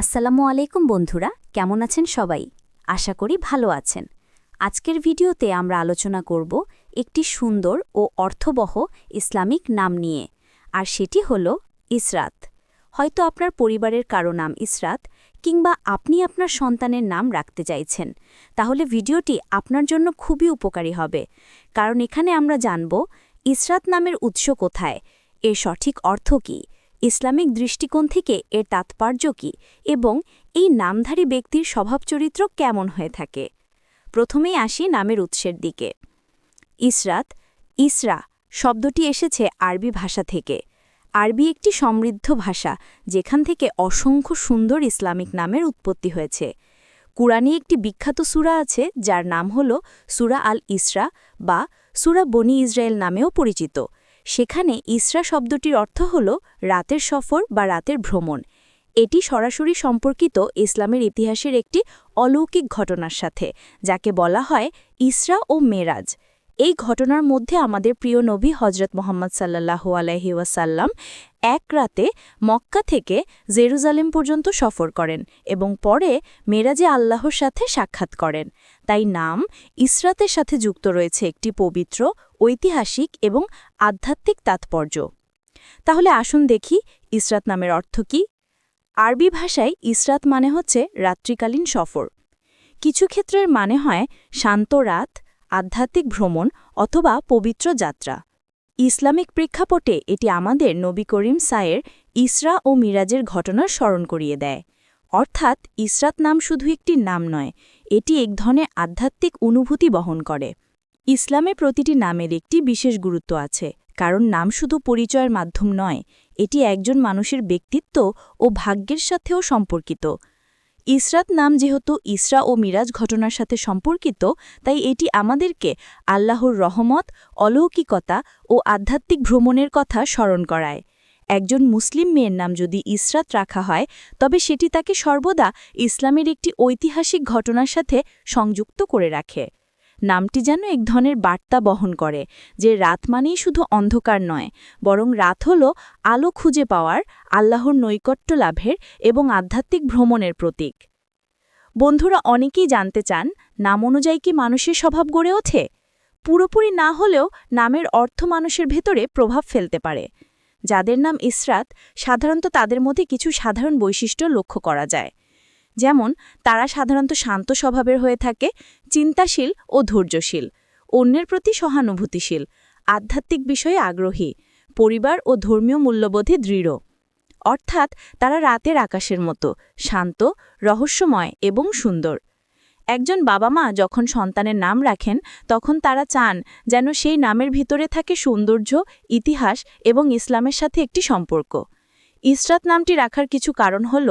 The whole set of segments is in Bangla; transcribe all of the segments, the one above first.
আসসালামু আলাইকুম বন্ধুরা, কেমন আছেন সবাই? আশা করি ভালো আছেন। আজকের ভিডিওতে আমরা আলোচনা করব একটি সুন্দর ও অর্থবহ ইসলামিক নাম নিয়ে, আর সেটি হল ইসরাত। হয়তো আপনার পরিবারের কারও নাম ইসরাত, কিংবা আপনি আপনার সন্তানের নাম রাখতে চাইছেন, তাহলে ভিডিওটি আপনার জন্য খুবই উপকারী হবে। কারণ এখানে আমরা জানব, ইসরাত নামের উৎস কোথায়, এর সঠিক অর্থ কী ইসলামিক দৃষ্টিকোণ থেকে এর তাৎপর্য কী এবং এই নামধারী ব্যক্তির স্বভাব চরিত্র কেমন হয়ে থাকে? প্রথমেই আসি নামের উৎসের দিকে। ইসরাত, ইসরা শব্দটি এসেছে আরবি ভাষা থেকে। আরবি একটি সমৃদ্ধ ভাষা, যেখান থেকে অসংখ্য সুন্দর ইসলামিক নামের উৎপত্তি হয়েছে। কুরআনে একটি বিখ্যাত সুরা আছে, যার নাম হল সুরা আল ইসরা বা সুরা বনি ইসরায়েল নামেও পরিচিত। সেখানে ইসরা শব্দটির অর্থ হল রাতের সফর বা রাতের ভ্রমণ। এটি সরাসরি সম্পর্কিত ইসলামের ইতিহাসের একটি অলৌকিক ঘটনার সাথে, যাকে বলা হয় ইসরা ও মেরাজ। এই ঘটনার মধ্যে আমাদের প্রিয় নবী হজরত মোহাম্মদ সাল্লাহু আলহি ওয়াসাল্লাম এক রাতে মক্কা থেকে জেরুজালেম পর্যন্ত সফর করেন এবং পরে মেরাজে আল্লাহর সাথে সাক্ষাৎ করেন। তাই নাম ইসরাতের সাথে যুক্ত রয়েছে একটি পবিত্র, ঐতিহাসিক এবং আধ্যাত্মিক তাৎপর্য। তাহলে আসুন দেখি ইসরাত নামের অর্থ কী? আরবি ভাষায় ইসরাত মানে হচ্ছে রাত্রিকালীন সফর। কিছু ক্ষেত্রের মানে হয় শান্ত রাত আধ্যাত্মিক ভ্রমণ অথবা পবিত্র যাত্রা। ইসলামিক প্রেক্ষাপটে এটি আমাদের নবী করিম সায়ের ইসরা ও মিরাজের ঘটনার স্মরণ করিয়ে দেয়। অর্থাৎ ইসরাত নাম শুধু একটি নাম নয়, এটি এক ধরনের আধ্যাত্মিক অনুভূতি বহন করে। ইসলামে প্রতিটি নামের একটি বিশেষ গুরুত্ব আছে, কারণ নাম শুধু পরিচয়ের মাধ্যম নয়, এটি একজন মানুষের ব্যক্তিত্ব ও ভাগ্যের সাথেও সম্পর্কিত। ইসরাত নাম যেহেতু ইসরা ও মিরাজ ঘটনার সাথে সম্পর্কিত, তাই এটি আমাদেরকে আল্লাহর রহমত, অলৌকিকতা ও আধ্যাত্মিক ভ্রমণের কথা স্মরণ করায়। একজন মুসলিম মেয়ের নাম যদি ইসরাত রাখা হয়, তবে সেটি তাকে সর্বদা ইসলামের একটি ঐতিহাসিক ঘটনার সাথে সংযুক্ত করে রাখে। নামটি যেন এক ধরনের বার্তা বহন করে, যে রাত মানেই শুধু অন্ধকার নয়, বরং রাত হল আলো খুঁজে পাওয়ার, আল্লাহর নৈকট্য লাভের এবং আধ্যাত্মিক ভ্রমণের প্রতীক। বন্ধুরা, অনেকেই জানতে চান, নাম অনুযায়ী কি মানুষের স্বভাব গড়ে ওঠে? পুরোপুরি না হলেও নামের অর্থ মানুষের ভেতরে প্রভাব ফেলতে পারে। যাদের নাম ইসরাত, সাধারণত তাদের মধ্যে কিছু সাধারণ বৈশিষ্ট্য লক্ষ্য করা যায়। যেমন, তারা সাধারণত শান্ত স্বভাবের হয়ে থাকে, চিন্তাশীল ও ধৈর্যশীল। অন্যের প্রতি সহানুভূতিশীল, আধ্যাত্মিক বিষয়ে আগ্রহী, পরিবার ও ধর্মীয় মূল্যবোধে দৃঢ়। অর্থাৎ, তারা রাতের আকাশের মতো, শান্ত, রহস্যময় এবং সুন্দর। একজন বাবা মা যখন সন্তানের নাম রাখেন, তখন তারা চান যেন সেই নামের ভিতরে থাকে সৌন্দর্য, ইতিহাস এবং ইসলামের সাথে একটি সম্পর্ক। ইসরাত নামটি রাখার কিছু কারণ হল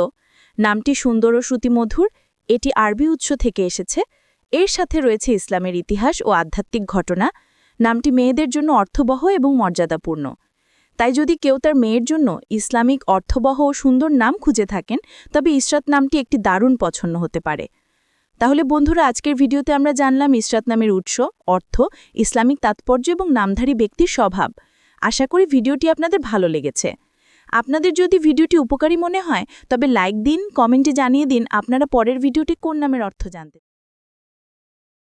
নামটি সুন্দর ও শ্রুতিমধুর, এটি আরবি উৎস থেকে এসেছে। এর সাথে রয়েছে ইসলামের ইতিহাস ও আধ্যাত্মিক ঘটনা। নামটি মেয়েদের জন্য অর্থবহ এবং মর্যাদাপূর্ণ। তাই যদি কেউ তার মেয়ের জন্য ইসলামিক, অর্থবহ ও সুন্দর নাম খুঁজে থাকেন, তবে ইসরাত নামটি একটি দারুণ পছন্দ হতে পারে। তাহলে বন্ধুরা, আজকের ভিডিওতে আমরা জানলাম ইসরাত নামের উৎস, অর্থ, ইসলামিক তাৎপর্য এবং নামধারী ব্যক্তির স্বভাব। আশা করি ভিডিওটি আপনাদের ভালো লেগেছে। আপনাদের যদি ভিডিওটি উপকারী মনে হয়, তবে লাইক দিন কমেন্টে জানিয়ে দিন আপনারা পরের ভিডিওটি কোন নামের অর্থ জানতে